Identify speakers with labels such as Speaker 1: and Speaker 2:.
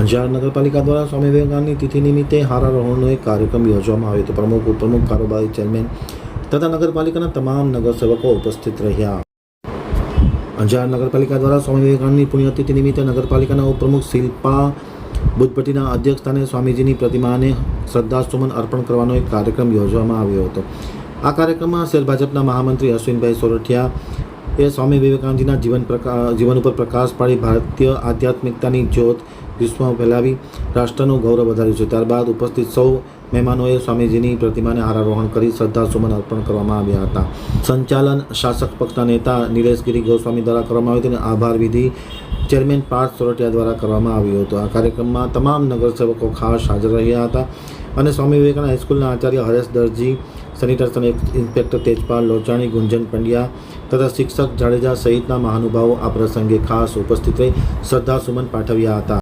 Speaker 1: અંજાર નગરપાલિકા દ્વારા સ્વામી વિવેકાનંદની તિથિ નિમિત્તે હારારોહણનો એક કાર્યક્રમ યોજવામાં આવ્યો હતો. પ્રમુખ, ઉપપ્રમુખ, કારોબારી ચેરમેન તથા નગરપાલિકાના તમામ નગરસેવકો ઉપસ્થિત રહ્યા. અંજાર નગરપાલિકા દ્વારા સ્વામી વિવેકાનંદની પુણ્યતિથિ નિમિત્તે નગરપાલિકાના ઉપપ્રમુખ શિલ્પા બુદ્ધપટ્ટીના અધ્યક્ષસ્થાને સ્વામીજીની પ્રતિમાને શ્રદ્ધાસુમન અર્પણ કરવાનો એક કાર્યક્રમ યોજવામાં આવ્યો હતો. આ કાર્યક્રમમાં શહેર ભાજપના મહામંત્રી અશ્વિનભાઈ સોરઠિયા, એ સ્વામી વિવેકાનંદજીના જીવન પ્રકા, જીવન ઉપર પ્રકાશ પાડી ભારતીય આધ્યાત્મિકતાની જ્યોત વિશ્વમાં ફેલાવી રાષ્ટ્રનું ગૌરવ વધાર્યું છે. ત્યારબાદ ઉપસ્થિત સૌ મહેમાનોએ સ્વામીજીની પ્રતિમાને હારારોહણ કરી શ્રદ્ધાસુમન અર્પણ કરવામાં આવ્યા હતા. સંચાલન શાસક પક્ષના નેતા નિલેશગીરી ગોસ્વામી દ્વારા કરવામાં આવ્યું હતું અને આભાર વિધિ ચેરમેન પાર્થ સોરઠિયા દ્વારા કરવામાં આવ્યું હતું. આ કાર્યક્રમમાં તમામ નગરસેવકો ખાસ હાજર રહ્યા હતા અને સ્વામી વિવેકાનંદ હાઈસ્કૂલના આચાર્ય હરેશ દરજી, સેનિટેશન ઇન્સ્પેક્ટર તેજપાલ લોચાણી, ગુંજન પંડ્યા તથા શિક્ષક જાડેજા સહિતના મહાનુભાવો આ પ્રસંગે ખાસ ઉપસ્થિત રહી શ્રદ્ધાસુમન પાઠવ્યા હતા.